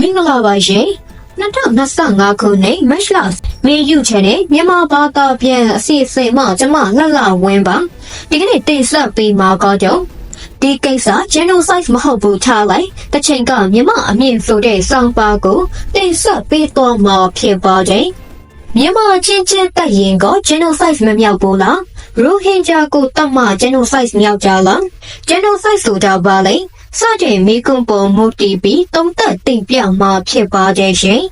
မင်္ဂလာပါရှင်2025ခုနှစ်မတ်လမေယူချန်နဲ့မြန်မာဘာသာပြန်အစီအစဉ်မှကျွန်မလှလှဝင်းပါဒီကနေ့တင်ဆက်ပေးမှာကတော့ဒီကိစ္စ genocide မဟုတ်ဘူးထားလိုက်တစ်ချိန်ကမြန်မာအမြင့်ဆိုတဲ့စောင်းပါကိုတင်ဆက်ပေးတော့မှာဖြစ်ပါတယ်မြန်မာချင်းချင်းတက်ရင်က genocide မမြောက်ဘူးလားရိုဟင်ဂျာကိုတတ်မှ genocide မြောက်ကြလား genocide ဆိုတာဘာလဲ စတဲ့မိကွန်ပုံမူတည်ပြီးတုံးသက်တင်ပြမှာဖြစ်ပါတယ်ရှင်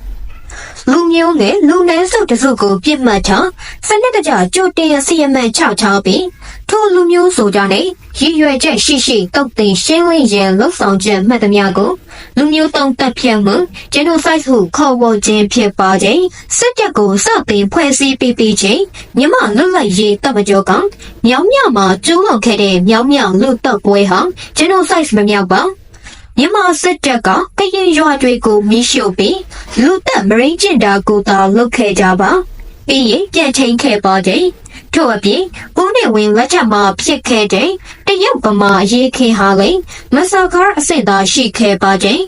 လူမျိုးနဲ့လူနည်းစုတစုကိုပြစ်မှတ်ထားစနစ်တကျကြိုတင်အစီအမံချထားပြီး ထိုလူမျိုးဆိုကြတဲ့ရည်ရွယ်ချက်ရှိရှိတုတ်တင်ရှင်းလင်းရန်လှုပ်ဆောင်ချက်မှတ်သမျှကိုလူမျိုးတုံးတက်ပြတ်မှု genocide ဟုခေါ်ဝေါ်ခြင်းဖြစ်ပါခြင်းစစ်တပ်ကိုစတင်ဖွဲ့စည်းပြီးပြီးခြင်းမြမလွတ်လပ်ရေးတပ်မတော်ကမြောင်မြမှာကျူးလွန်ခဲ့တဲ့မြောင်မြလူတပ်ပွဲဟာ genocide မမြောက်ပါမြန်မာစစ်တပ်ကကရင်ရွာတွေကိုမိရှို့ပြီးလူသက်မရင်းကျင်တာကိုသာလုပ်ခဲ့ကြပါပြီးရင်ပြန်ချိန်ခဲ့ပါတဲ့ ထို့အပြင်ဦးနေဝင်လက်ချက်မှာဖြစ်ခဲ့တဲ့တရုတ်ဗမာရေးခင်ဟာလည်းမဆာကားအဆင့်သာရှိခဲ့ပါတဲ့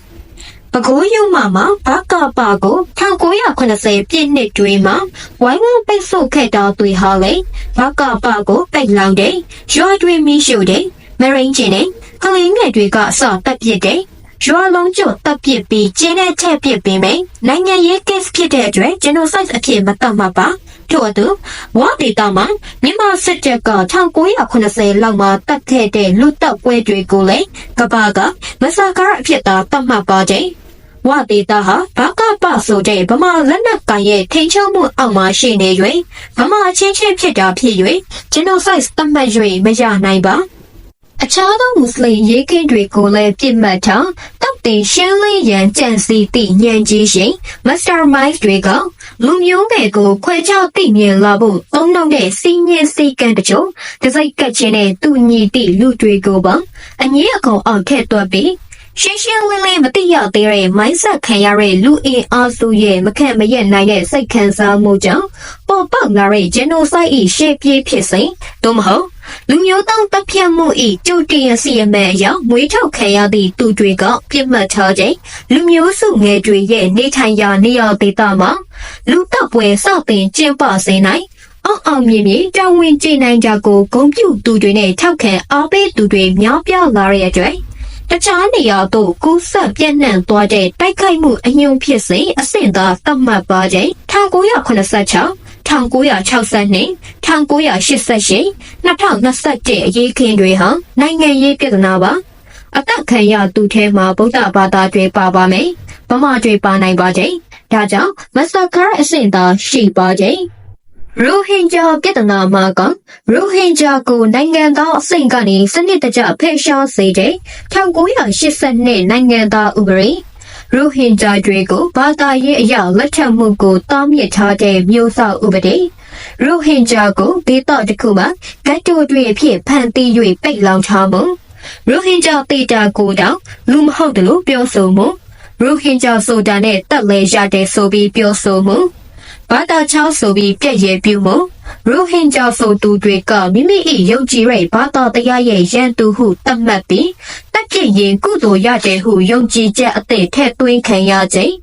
ပကိုးရုံမှမှာဘကပကို1980ပြည့်နှစ်တွင်မှာဝိုင်းဝန်းပိတ်ဆို့ခဲ့တာတွေဟာလည်းဘကပကိုပိတ်လောင်တဲ့ရွာတွင်မိရှို့တဲ့မရင်းကျင်တဲ့ကလေးငယ်တွေကအစတက်ပြစ်တဲ့ရွာလုံးကျွတ်တပ်ပစ်ပြီးကျင်းတဲ့ချက်ပစ်ပြီးမယ်နိုင်ငံရေး case ဖြစ်တဲ့အတွက် genocide အဖြစ်မတတ်မှာပါ ထို့အတူဝါဒေတာမှာမြန်မာစစ်တပ်က1980လောက်မှာတတ်ခဲ့တဲ့လူတပ်ပွဲတွေကိုလည်းကဘာကမဆာကားအဖြစ်သာတတ်မှတ်ပါတဲ့ဝဒေတာဟာဘာကပဆိုတဲ့ဗမာလက်နက်ကိုင်ရဲ့ထိန်ချုံမှုအောက်မှာရှိနေ၍ဗမာချင်းချင်းဖြစ်တာဖြစ်၍ဂျီနိုဆိုက်သတ်မှတ်၍မရနိုင်ပါအခြားသောမွတ်စလင်ရေးကင်းတွေကိုလည်းပြစ်မှတ်ထားတောက်တင်ရှင်းလင်းရန်ကြံစီသည့်ညံကြီးရှင်မစတာမိုင်းတွေက လူမျိုးတွေကိုခွဲခြားသိမြင်လာဖို့သုံးတော့တဲ့စီးညင်းစီကံတချို့တစိုက်ကတ်ခြင်းနဲ့သူညီသည့်လူတွေကိုပါအငြင်းအကောင်အောင်ထည့်သွက်ပြီးရှင်းရှင်းလင်းလင်းမသိရသေးတဲ့မိုင်းဆက်ခံရတဲ့လူအင်အားစုရဲ့မခန့်မရက်နိုင်တဲ့စိတ်ခံစားမှုကြောင့်ပေါ်ပေါက်လာတဲ့ genocide ဤရှေ့ပြေးဖြစ်စဉ်သို့မဟုတ် လူမျိုးတောင်တပ်ဖြတ်မှုဤကြိုတင်ရစီအမဲအရမွေးထုတ်ခံရသည့်သူတွေကပြစ်မှတ်ထားတဲ့လူမျိုးစုငယ်တွေရဲ့နေထိုင်ရာနေရာဒေသမှာလူတပ်ပွဲစတင်ကျင်းပစေနိုင်အောင်အောင်မြင်မြင်တာဝန်ကျေနိုင်ကြကိုဂုံပြူသူတွေနဲ့ထောက်ခံအားပေးသူတွေများပြားလာတဲ့အတွက်တခြားနေရာသို့ကူးဆက်ပြန့်နှံ့သွားတဲ့တိုက်ခိုက်မှုအညွန့်ဖြစ်စေအဆင့်သာသတ်မှတ်ပါခြင်း1986 1962 1988 2021အရေးခင်းတွေဟာနိုင်ငံရေးပြည်ထနာပါအသက်ခံရသူထဲမှာဗုဒ္ဓဘာသာတွေပါပါမယ်ဗမာတွေပါနိုင်ပါခြင်းဒါကြောင့်မစကားအဆင့်သာရှိပါခြင်းရိုဟင်ဂျာပြည်ထနာမှာကရိုဟင်ဂျာကိုနိုင်ငံသားအဆင့်ကနေစနစ်တကျဖယ်ရှားစေတဲ့1982နိုင်ငံသားဥပဒေ ရိုဟင်ဂျာတွေကိုဘာသာရေးအရာလက်ထပ်မှုကိုတားမြစ်ထားတဲ့မျိုးစောဥပဒေရိုဟင်ဂျာကိုဒေသတစ်ခုမှာဂတ်တိုတွေအဖြစ်ဖန်တီး၍ပိတ်လောင်ထားမှုရိုဟင်ဂျာတေတာကိုတောင်လူမဟုတ်တယ်လို့ပြောဆိုမှုရိုဟင်ဂျာဆိုတာနဲ့တက်လဲရတဲ့ဆိုပြီးပြောဆိုမှု ဘာသာချောင်းဆိုပြီးပြည့်ရဲ့ပြုမှုရိုဟင်ဂျာဆိုသူတွေကမိမိ၏ယုံကြည်တဲ့ဘာသာတရားရဲ့ရန်သူဟုသတ်မှတ်ပြီးတက်ပြည့်ရင်ကုသိုလ်ရတယ်ဟုယုံကြည်ချက်အသည့်ထည့်သွင်းခံရခြင်း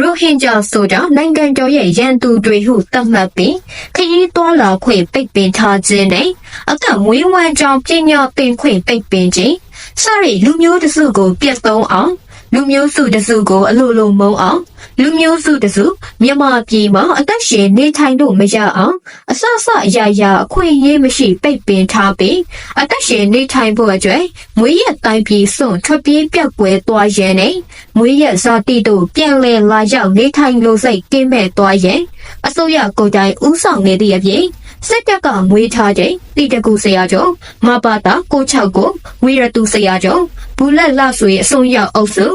ရိုဟင်ဂျာဆိုတာနိုင်ငံတော်ရဲ့ရန်သူတွေဟုသတ်မှတ်ပြီးခရီးသွားလာခွင့်ပိတ်ပင်ထားခြင်းနဲ့အသက်မွေးဝမ်းကြောင်းပညာသင်ခွင့်ပိတ်ပင်ခြင်းစရိလူမျိုးတစုကိုပြတ်သုံးအောင်လူမျိုးစုတစုကိုအလိုလိုမုံအောင်လူမျိုးစုတစုမြန်မာပြည်မှာအသက်ရှင်နေထိုင်လို့မရအောင်အဆအဆအရာရာအခွင့်အရေးမရှိပိတ်ပင်ထားပြီးအသက်ရှင်နေထိုင်ဖို့အတွက်မွေးရက်တိုင်းပြည်စွန့်ထွက်ပြေးပြောက်ကွယ်သွားရန်နဲ့မွေးရက်ဇာတိတို့ပြန်လည်လာရောက်နေထိုင်လို့စိတ်ကင်းမဲ့သွားရန်အစိုးရကိုယ်တိုင်ဥဆောင်နေသည့်အပြင်စစ်တပ်ကမွေးထားတဲ့တိတကူဆရာကျော်မပါတာကို6ကိုဝီရတူဆရာကျော်ဘူလက်လဆွေအစုံရောက်အုပ်စု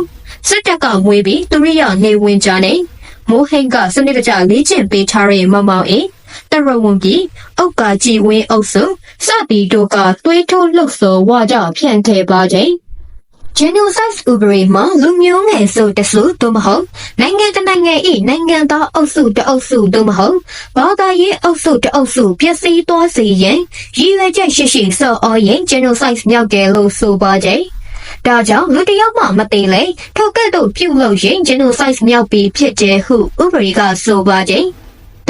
စစ်တပ်ကမွေးပြီးသူရိယနေဝင်ကြနေမိုးဟင်းကစနစ်တကျလေ့ကျင့်ပေးထားတဲ့မမောင်အေးတရဝံပြည်အောက်ကကြည်ဝင်းအုပ်စုစသည်တို့ကသွေးထိုးလှုပ်ဆော်ဝါကြဖြန့်ခဲ့ပါခြင်း genocide ဥပဒေမှာလူမျိုးငယ်စုတစုတို့မဟုတ်နိုင်ငံတနိုင်ငံ၏နိုင်ငံသားအုပ်စုတအုပ်စုတို့မဟုတ်ဘာသာရေးအုပ်စုတအုပ်စုဖြစ်စည်းသွားစေရန်ရည်ရွယ်ချက်ရှိရှိဆော်အော်ရင် genocide မြောက်တယ်လို့ဆိုပါကြ ဒါကြောင့်လူတစ်ယောက်မှမသိလေထိုကဲ့သို့ပြုလုပ်ရင် genocide မြောက်ပြီးဖြစ်တယ်ဟုဥပဒေကဆိုပါခြင်း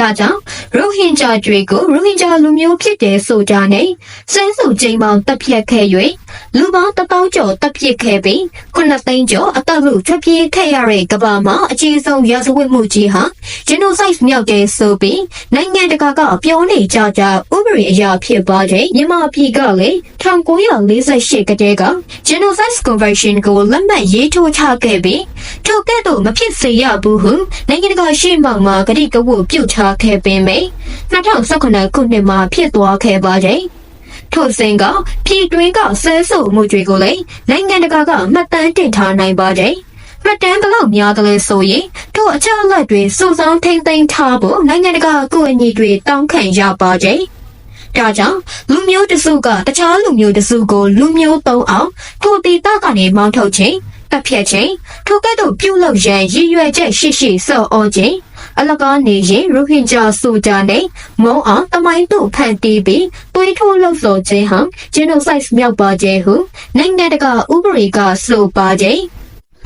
ဒါကြောင့်ရိုဟင်ဂျာတွေကိုရိုဟင်ဂျာလူမျိုးဖြစ်တယ်ဆိုကြနဲ့စဲစုချိန်ပေါင်းတပ်ဖြတ်ခဲ့၍ လူပေါင်းတစ်သောင်းကျော်တပ်ဖြတ်ခဲ့ပြီးခုနှစ်သိန်းကျော်အသက်လူထွက်ပြေးခဲ့ရတဲ့ကမ္ဘာမှာအခြေဆုံးရာဇဝတ်မှုကြီးဟာ genocide မြောက်တယ်ဆိုပြီးနိုင်ငံတကာကပြောနေကြကြဥပဒေအရာဖြစ်ပါတဲ့မြန်မာပြည်ကလေ1948ကတည်းက genocide convention ကိုလက်မှတ်ရေးထိုးချခဲ့ပြီးထိုကဲ့သို့မဖြစ်စေရဘူးဟုနိုင်ငံတကာရှေ့မှောက်မှာကတိကဝတ်ပြုထားခဲ့ပေမယ့်2019ခုနှစ်မှာဖြစ်သွားခဲ့ပါတယ်။ ထို့စဉ်ကပြည်တွင်းကဆဲဆိုမှုတွေကိုလည်းနိုင်ငံတကာကမှတ်တမ်းတင်ထားနိုင်ပါတယ်။မှတ်တမ်းဘလောက်များတယ်လဲဆိုရင်ထို့အချက်အလက်တွေစုဆောင်းထိမ့်သိမ်းထားဖို့နိုင်ငံတကာအကူအညီတွေတောင်းခံရပါတယ်။ဒါကြောင့်လူမျိုးတစုကတခြားလူမျိုးတစုကိုလူမျိုးသုံးအောင်ထိုတီတာကနေမောင်းထုတ်ခြင်းတပ်ဖြတ်ခြင်းထိုကဲ့သို့ပြုလုပ်ရန်ရည်ရွယ်ချက်ရှိရှိစော်ဩခြင်း အလကားနေရင်ရိုဟင်ဂျာဆိုကြတဲ့မုံအောင်တမိုင်းတို့ဖန်တီးပြီးသွေးထိုးလှုပ်ဆော်ခြင်းဟာဂျီနိုဆိုက်မြောက်ပါခြင်းဟုနိုင်ငံတကာဥပဒေကဆိုပါခြင်း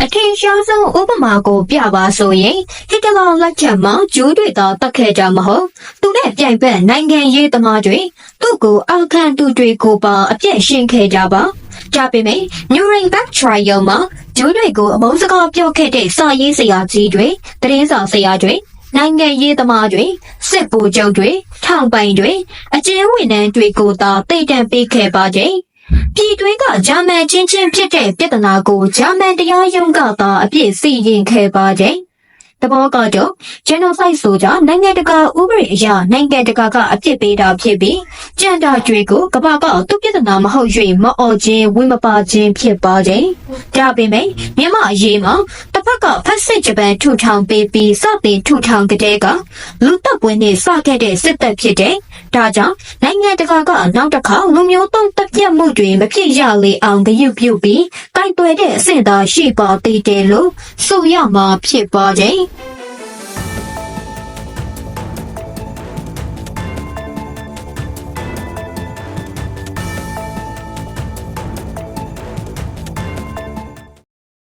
အထင်ရှားဆုံးဥပမာကိုပြပါဆိုရင်ဟစ်တလာလက်ချက်မှာဂျိုးတွေသာတတ်ခဲ့ကြမဟုတ်သူနဲ့ပြိုင်ဘက်နိုင်ငံရေးသမားတွေသူ့ကိုအာခံသူတွေကိုပါအပြည့်ရှင်းခဲ့ကြပါကြပေမဲ့ Nuremberg Trial မှာဂျိုးတွေကိုအမုန်းစကားပြောခဲ့တဲ့စာရေးဆရာကြီးတွေတရင်စာဆရာတွေ နိုင်ငံရေးသမားတွေစစ်ဗိုလ်ချုပ်တွေထောင်ပိုင်တွေအကျဉ်းဝင်နှန်းတွေကိုသာတိတ်တန့်ပေးခဲ့ပါကြ။ပြည်တွင်းကဂျာမန်ချင်းချင်းဖြစ်တဲ့ပြဿနာကိုဂျာမန်တရားရုံးကသာအပြည့်စီရင်ခဲ့ပါကြ။ တဘောကတော့ genocide ဆိုကြနိုင်ငံတကာဥပဒေအရနိုင်ငံတကာကအပြစ်ပေးတာဖြစ်ပြီးကြံတာကြွေကိုကမ္ဘာကသူပြဿနာမဟုတ်၍မအော်ခြင်းဝင်မပါခြင်းဖြစ်ပါခြင်းဒါပေမဲ့မြန်မာအရေးမှာတစ်ဖက်ကဖက်စစ်ဂျပန်ထူထောင်ပေးပြီးစတင်ထူထောင်ကြတဲ့ကလူတပ်ပွင့်နေစခဲ့တဲ့စစ်တပ်ဖြစ်တဲ့ ဒါကြောင့်နိုင်ငံတကာကနောက်တစ်ခါလူမျိုးတုံးတက်ပြတ်မှုတွေမဖြစ်ရလေအောင်ဂရုပြုပြီးတိုင်တွယ်တဲ့အဆင့်သာရှိပါသေးတယ်လို့ဆိုရမှာဖြစ်ပါခြင်း